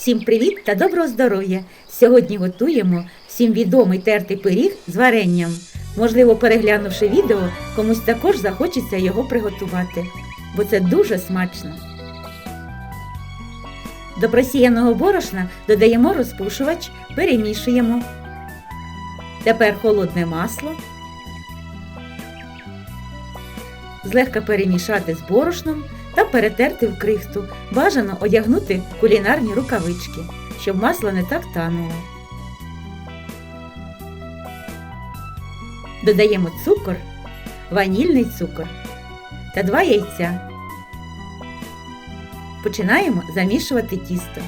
Всім привіт та доброго здоров'я! Сьогодні готуємо всім відомий тертий пиріг з варенням. Можливо, переглянувши відео, комусь також захочеться його приготувати, бо це дуже смачно. До просіяного борошна додаємо розпушувач, перемішуємо. Тепер холодне масло. Злегка перемішати з борошном та перетерти в крихту. Бажано одягнути кулінарні рукавички, щоб масло не так тануло. Додаємо цукор, ванільний цукор та два яйця. Починаємо замішувати тісто.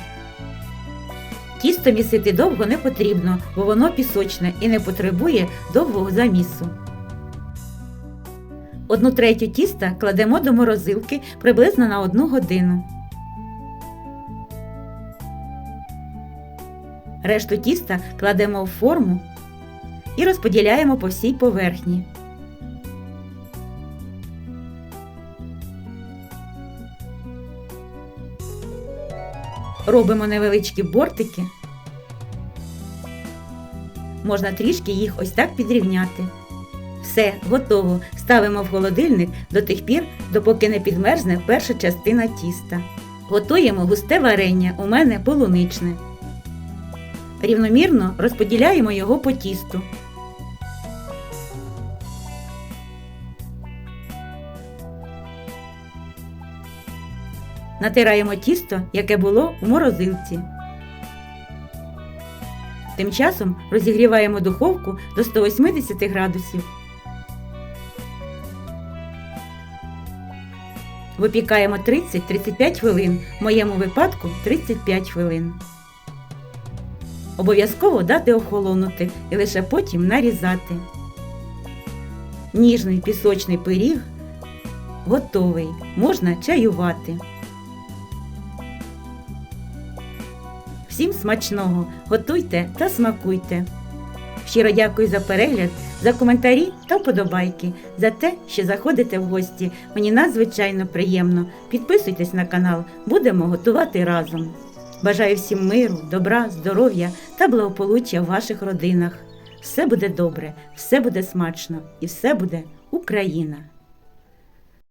Тісто місити довго не потрібно, бо воно пісочне і не потребує довгого замісу. Одну третю тіста кладемо до морозилки приблизно на одну годину. Решту тіста кладемо в форму і розподіляємо по всій поверхні. Робимо невеличкі бортики. Можна трішки їх ось так підрівняти. Все, готово. Ставимо в холодильник до тих пір, допоки не підмерзне перша частина тіста. Готуємо густе варення, у мене полуничне. Рівномірно розподіляємо його по тісту. Натираємо тісто, яке було у морозилці. Тим часом розігріваємо духовку до 180 градусів. Випікаємо 30-35 хвилин, в моєму випадку 35 хвилин. Обов'язково дати охолонути і лише потім нарізати. Ніжний пісочний пиріг готовий. Можна чаювати. Всім смачного! Готуйте та смакуйте! Щиро дякую за перегляд, за коментарі та вподобайки, за те, що заходите в гості. Мені надзвичайно приємно. Підписуйтесь на канал, будемо готувати разом. Бажаю всім миру, добра, здоров'я та благополуччя в ваших родинах. Все буде добре, все буде смачно і все буде Україна!